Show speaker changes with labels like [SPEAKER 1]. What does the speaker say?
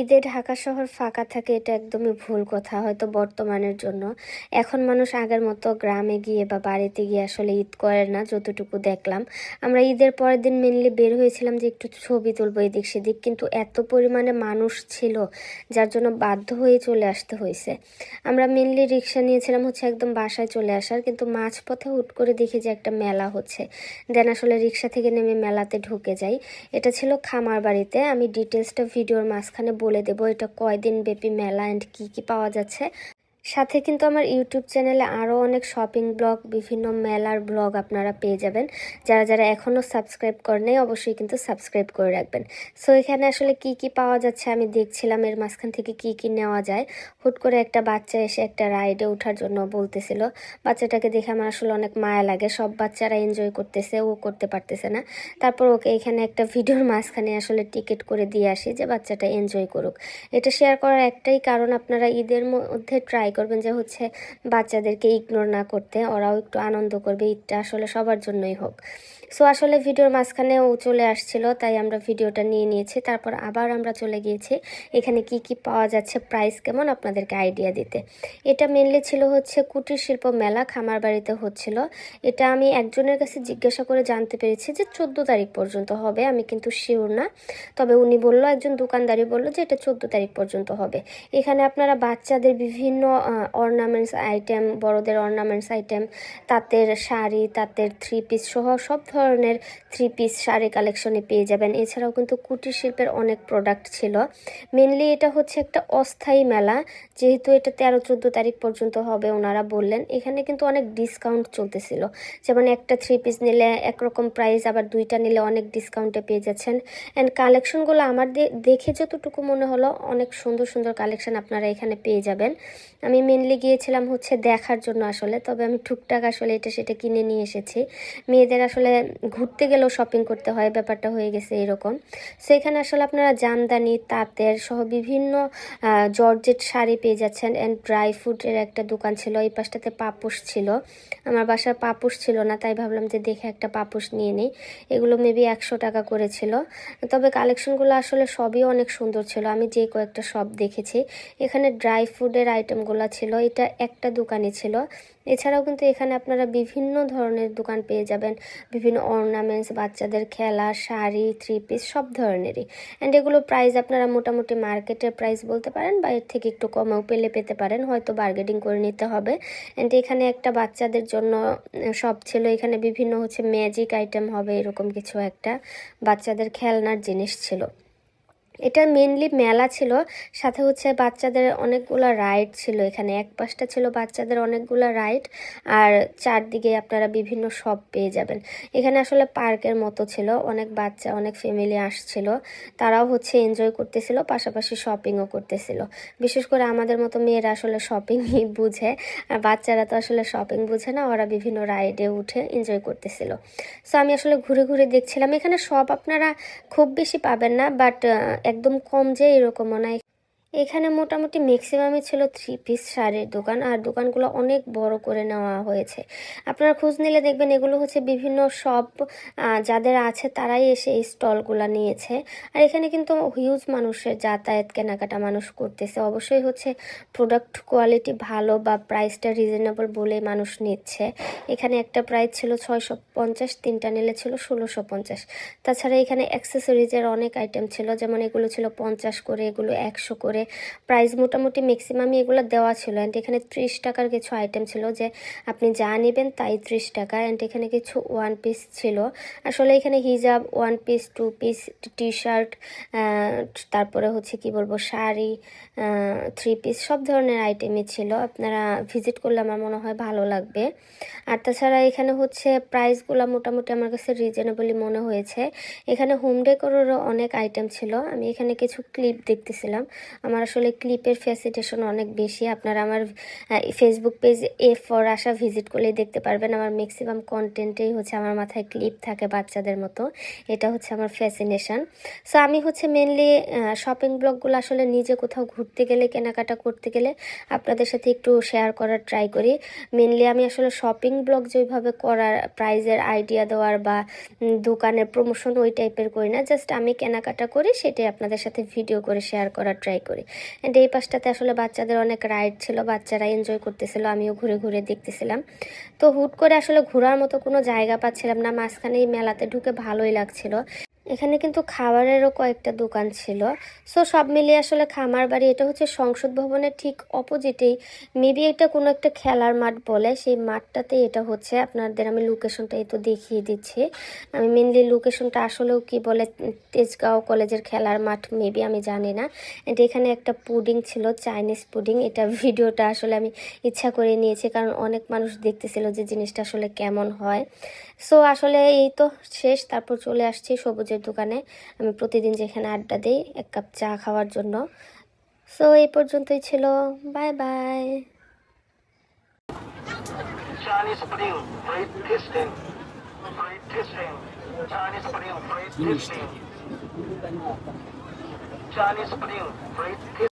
[SPEAKER 1] ঈদে ঢাকা শহর ফাঁকা থাকে, এটা একদমই ভুল কথা হয়তো বর্তমানের জন্য। এখন মানুষ আগের মতো গ্রামে গিয়ে বা বাড়িতে গিয়ে আসলে ঈদ করে না, যতটুকু দেখলাম। আমরা ঈদের পরের দিন মেনলি বের হয়েছিলাম যে একটু ছবি তুলবো এদিক সেদিক, কিন্তু এত পরিমাণে মানুষ ছিল যার জন্য বাধ্য হয়ে চলে আসতে হয়েছে। আমরা মেনলি রিক্সা নিয়েছিলাম হচ্ছে একদম বাসায় চলে আসার, কিন্তু মাঝপথে হুট করে দেখি যে একটা মেলা হচ্ছে। দেন আসলে রিক্সা থেকে নেমে মেলাতে ঢুকে যাই। এটা ছিল খামার বাড়িতে, আমি ডিটেলসটা ভিডিওর মাঝখানে বলে দেব এটা কয়দিন ব্যাপী মেলা অ্যান্ড কী কী পাওয়া যাচ্ছে? সাথে কিন্তু আমার ইউটিউব চ্যানেলে আরও অনেক শপিং ব্লগ, বিভিন্ন মেলার ব্লগ আপনারা পেয়ে যাবেন। যারা যারা এখনও সাবস্ক্রাইব করেন অবশ্যই কিন্তু সাবস্ক্রাইব করে রাখবেন। সো এখানে আসলে কি কি পাওয়া যাচ্ছে আমি দেখছিলাম, এর মাঝখান থেকে কি কি নেওয়া যায়। হুট করে একটা বাচ্চা এসে একটা রাইডে ওঠার জন্য বলতেছিল। বাচ্চাটাকে দেখে আমার আসলে অনেক মায়া লাগে। সব বাচ্চারা এনজয় করতেছে, ও করতে পারতেছে না। তারপর ওকে এখানে একটা ভিডিওর মাঝখানে আসলে টিকিট করে দিয়ে আসি যে বাচ্চাটা এনজয় করুক। এটা শেয়ার করার একটাই কারণ আপনারা ঈদের মধ্যে ট্রাই করবেন যে হচ্ছে বাচ্চাদেরকে ইগনোর না করতে, ওরাও একটু আনন্দ করবে, ঈদটা আসলে সবার জন্যই হোক। সো আসলে ভিডিওর মাঝখানে ও চলে আসছিল, তাই আমরা ভিডিওটা নিয়ে নিয়েছি। তারপর আবার আমরা চলে গিয়েছি। এখানে কি কি পাওয়া যাচ্ছে প্রাইস কেমন, আপনাদেরকে আইডিয়া দিতে। এটা মেনলি ছিল হচ্ছে কুটির শিল্প মেলা খামার বাড়িতে হচ্ছিল। এটা আমি একজনের কাছে জিজ্ঞাসা করে জানতে পেরেছি যে চোদ্দ তারিখ পর্যন্ত হবে, আমি কিন্তু শিওর না। তবে উনি বলল, একজন দোকানদারি বলল যে এটা চোদ্দ তারিখ পর্যন্ত হবে। এখানে আপনারা বাচ্চাদের বিভিন্ন অর্নামেন্টস আইটেম বড়দের অর্নামেন্টস আইটেম তাঁতের শাড়ি, তাঁতের থ্রি পিস সহ সব ধরনের থ্রি পিস শাড়ি কালেকশনে পেয়ে যাবেন। এছাড়াও কিন্তু কুটির শিল্পের অনেক প্রোডাক্ট ছিল। মেনলি এটা হচ্ছে একটা অস্থায়ী মেলা। যেহেতু এটা তেরো চোদ্দ তারিখ পর্যন্ত হবে ওনারা বললেন, এখানে কিন্তু অনেক ডিসকাউন্ট চলতেছিল। যেমন একটা থ্রি পিস নিলে একরকম প্রাইস আবার দুইটা নিলে অনেক ডিসকাউন্টে পেয়ে যাচ্ছেন। অ্যান্ড কালেকশনগুলো আমার দেখে যতটুকু মনে হলো, অনেক সুন্দর সুন্দর কালেকশন আপনারা এখানে পেয়ে যাবেন। আমি মেনলি গিয়েছিলাম হচ্ছে দেখার জন্য আসলে, তবে আমি টুকটাক আসলে এটা সেটা কিনে নিয়ে এসেছি। মেয়েদের আসলে ঘুরতে গেলেও শপিং করতে হয়, ব্যাপারটা হয়ে গেছে এরকম। সেখানে আসলে আপনারা জামদানি, তাঁতের সহ বিভিন্ন জর্জেট শাড়ি পেয়ে যাচ্ছেন অ্যান্ড ড্রাই ফ্রুটের একটা দোকান ছিল, এই পাশটাতে পাপুস ছিল। আমার বাসার পাপুস ছিল না, তাই ভাবলাম যে দেখে একটা পাপুস নিয়ে নিই। এগুলো মেবি একশো টাকা করেছিল তবে কালেকশনগুলো আসলে সবই অনেক সুন্দর ছিল। আমি যে কয়েকটা সব দেখেছি, এখানে ড্রাই ফ্রুটের আইটেমগুলো ছিল, এটা একটা দোকানই ছিল। এছাড়াও কিন্তু এখানে আপনারা বিভিন্ন ধরনের দোকান পেয়ে যাবেন। বিভিন্ন অর্নামেন্টস বাচ্চাদের খেলা, শাড়ি থ্রি পিস সব ধরনেরই। অ্যান্ড এগুলো প্রাইস আপনারা মোটামুটি মার্কেটের প্রাইস বলতে পারেন বা এর থেকে একটু কমেও পেলে পেতে পারেন, হয়তো বার্গেটিং করে নিতে হবে। অ্যান্ড এখানে একটা বাচ্চাদের জন্য সব ছিল, এখানে বিভিন্ন হচ্ছে ম্যাজিক আইটেম হবে, এরকম কিছু একটা। বাচ্চাদের খেলনার জিনিস ছিল। এটা মেনলি মেলা ছিল, সাথে হচ্ছে বাচ্চাদের অনেকগুলো রাইড ছিল এখানে। এক পাশটা ছিল বাচ্চাদের অনেকগুলো রাইড আর চারদিকে আপনারা বিভিন্ন শপ পেয়ে যাবেন। এখানে আসলে পার্কের মতো ছিল, অনেক বাচ্চা, অনেক ফ্যামিলি আসছিল, তারাও হচ্ছে এনজয় করতেছিল, পাশাপাশি শপিংও করতেছিল। বিশেষ করে আমাদের মতো মেয়েরা আসলে শপিংই বুঝে, আর বাচ্চারা তো আসলে শপিং বুঝে না, ওরা বিভিন্ন রাইডে উঠে এনজয় করতেছিল। সো আমি আসলে ঘুরে ঘুরে দেখছিলাম। এখানে সব আপনারা খুব বেশি পাবেন না বাট একদম কম যে এরকমও নাই এখানে মোটামুটি ম্যাক্সিমামই ছিল থ্রি পিস শাড়ির দোকান, আর দোকানগুলো অনেক বড় করে নেওয়া হয়েছে। আপনারা খোঁজ নিলে দেখবেন এগুলো হচ্ছে বিভিন্ন সব যাদের আছে তারাই এসে এই স্টলগুলো নিয়েছে। আর এখানে কিন্তু হিউজ মানুষের যাতায়াত কেনাকাটা মানুষ করতেছে। অবশ্যই হচ্ছে প্রোডাক্ট কোয়ালিটি ভালো বা প্রাইসটা রিজনেবল বলে মানুষ নিচ্ছে। এখানে একটা প্রাইস ছিল ছয়শো পঞ্চাশ, তিনটা নিলে ছিল ষোলোশো পঞ্চাশ। তাছাড়া এখানে অ্যাক্সেসরিজের অনেক আইটেম ছিল, যেমন এগুলো ছিল পঞ্চাশ করে, এগুলো একশো করে। প্রাইস মোটামুটি ম্যাক্সিমামই এগুলো দেওয়া ছিল। অ্যান্ড এখানে ত্রিশ টাকার কিছু আইটেম ছিল যে আপনি যা নেবেন তাই ত্রিশ টাকা। অ্যান্ড এখানে কিছু ওয়ান পিস ছিল। আসলে এখানে হিজাব one piece two piece T shirt তারপরে হচ্ছে কি বলব, শাড়ি থ্রি পিস সব ধরনের আইটেমই ছিল। আপনারা ভিজিট করলে আমার মনে হয় ভালো লাগবে। আর তাছাড়া এখানে হচ্ছে প্রাইসগুলো মোটামুটি আমার কাছে রিজনেবলি মনে হয়েছে। এখানে হোম ডেকোরেরও অনেক আইটেম ছিল। আমি এখানে কিছু ক্লিপ দেখতেছিলাম। আমার আমার আসলে ক্লিপের ফ্যাসিটেশন অনেক বেশি। আপনারা আমার Facebook page A for Asha visit করলে দেখতে পারবেন আমার ম্যাক্সিমাম কন্টেন্টেই হচ্ছে আমার মাথায় ক্লিপ থাকে বাচ্চাদের মতো। এটা হচ্ছে আমার ফ্যাসিনেশন সো আমি হচ্ছে মেনলি শপিং ব্লগগুলো আসলে নিজে কোথাও ঘুরতে গেলে, কেনাকাটা করতে গেলে আপনাদের সাথে একটু শেয়ার করার ট্রাই করি। মেনলি আমি আসলে শপিং ব্লগ যেভাবে করার প্রাইজের আইডিয়া দেওয়ার বা দোকানের প্রমোশন ওই টাইপের করি না। জাস্ট আমি কেনাকাটা করি, সেটাই আপনাদের সাথে ভিডিও করে শেয়ার করার ট্রাই করি। অ্যান্ড এই পাশটাতে আসলে বাচ্চাদের অনেক রাইড ছিল, বাচ্চারা এনজয় করতেছিল, আমিও ঘুরে ঘুরে দেখতেছিলাম। তো হুট করে আসলে ঘোরার মতো কোনো জায়গা পাচ্ছিলাম না, মাঝখানে এই মেলাতে ঢুকে ভালোই লাগছিল। এখানে কিন্তু খাবারেরও কয়েকটা দোকান ছিল। সো সব মিলিয়ে আসলে খামার বাড়ি, এটা হচ্ছে সংসদ ভবনের ঠিক অপোজিটেই মেবি এটা কোনো একটা খেলার মাঠ বলে, সেই মাঠটাতে এটা হচ্ছে। আপনাদের আমি লোকেশনটা এই তো দেখিয়ে দিচ্ছি। আমি মেনলি লোকেশনটা আসলেও কি বলে, তেজগাঁও কলেজের খেলার মাঠ মেবি আমি জানি না। এন্ড এখানে একটা পুডিং ছিল চাইনিজ পুডিং। এটা ভিডিওটা আসলে আমি ইচ্ছা করে নিয়েছি, কারণ অনেক মানুষ দেখতেছিল যে জিনিসটা আসলে কেমন হয়। সো আসলে এই তো শেষ, তারপর চলে আসছি সবুজের দোকানে আমি প্রতিদিন যেখানে আড্ডা দিই এক কাপ চা খাওয়ার জন্য সো এই পর্যন্তই ছিল bye bye
[SPEAKER 2] Chinese Spring, great tasting, very tasty. Chinese Spring, great tasting, Chinese pudding, very tasty.